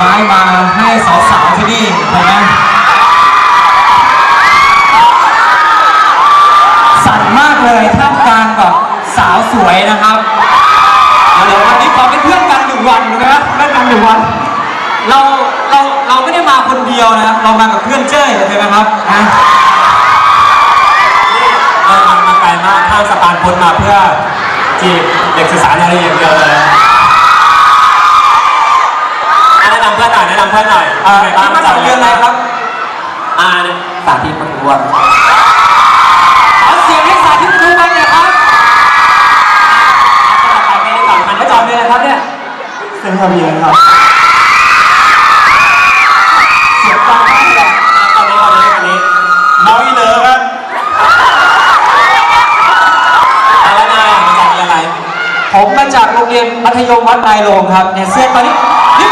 ไม้มาให้สาวๆที่นี่เห็นไหมสั่นมากเลยท่ามกลางแบบสาวสวยนะครับเดี๋ยววันนี้ขอเป็นเพื่อนกันหนึ่งวันนะครับเพื่อนกันหนึ่งวัน เราเราเราไม่ได้มาคนเดียวนะครับเรามากับเพื่อนเจ้ยโอเคไหมครับนะเดินทางมาไกลมากข้ามสะพานพุทธมาเพื่อจีบเด็กศึกษานารีอย่างเดียวเลยอะแนะนำเพื่อนหน่อยแนะนำเพื่อนหน่อยอ่าเป็นไงบ้างที่มาจากเรียนอะไรครับอ่าเนี่ยสาธิตประทวนขอเสียงให้สาธิตประทวนหน่อยครับต่อไปดีกว่ามันไม่ไม่จจออดดเลยนะครับเนี่ยเส้นทะเบียนครับเสียงฟังมากเลยตอนนี้ตอนนี้ตอนนี้น้องอีเลอครับแล้วนายอะมาจากเรียนอะไรผมมาจากโรงเรียนมัธยมวัดนายโรงครับเนี่ยเสื้อตอนนี้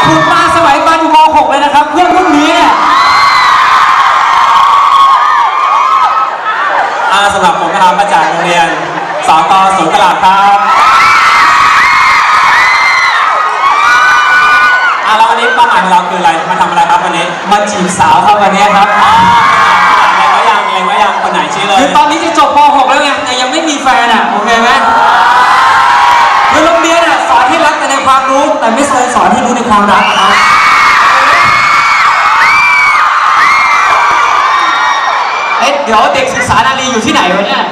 นี่คุณมาสมัยมาอยู่ม .6 เลยนะครับ เพื่อนรุ่นนี้เนี่ยอ่าสำหรับผมนะครับมาจากโรงเรียนสกสวนตลาดครับอ่าแล้ววันนี้เป้าหมายของเราคืออะไร มาทำอะไรครับวันนี้มาจีบสาวครับวันนี้ครับอ๋อเล็งไว้ยังเล็งไว้ยังคนไหนชี้เลยคือตอนนี้จะจบม .6 แล้วไงแต่ยังไม่มีแฟนอะ สอนให้รู้ในความรักครับเอ๊ะเดี๋ยวเด็กศึกษานารีอยู่ที่ไหนวะเนี่ย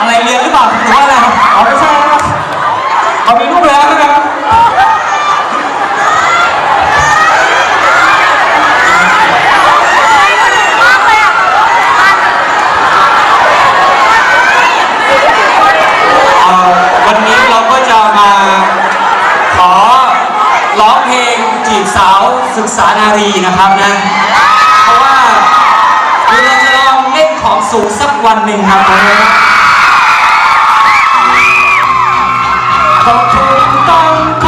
อะไรเรียนหรือเปล่าหรือว่าอะไรอ๋อไม่ใช่ครับเอามีลูกแล้วนะครับวันนี้เราก็จะมา ขอร้องเพลงจีบสาวศึกษานารีนะครับนะ เพราะว่าเราจะลองเล่นของสูงสักวันหนึ่งครับ ขอบคุณต้อง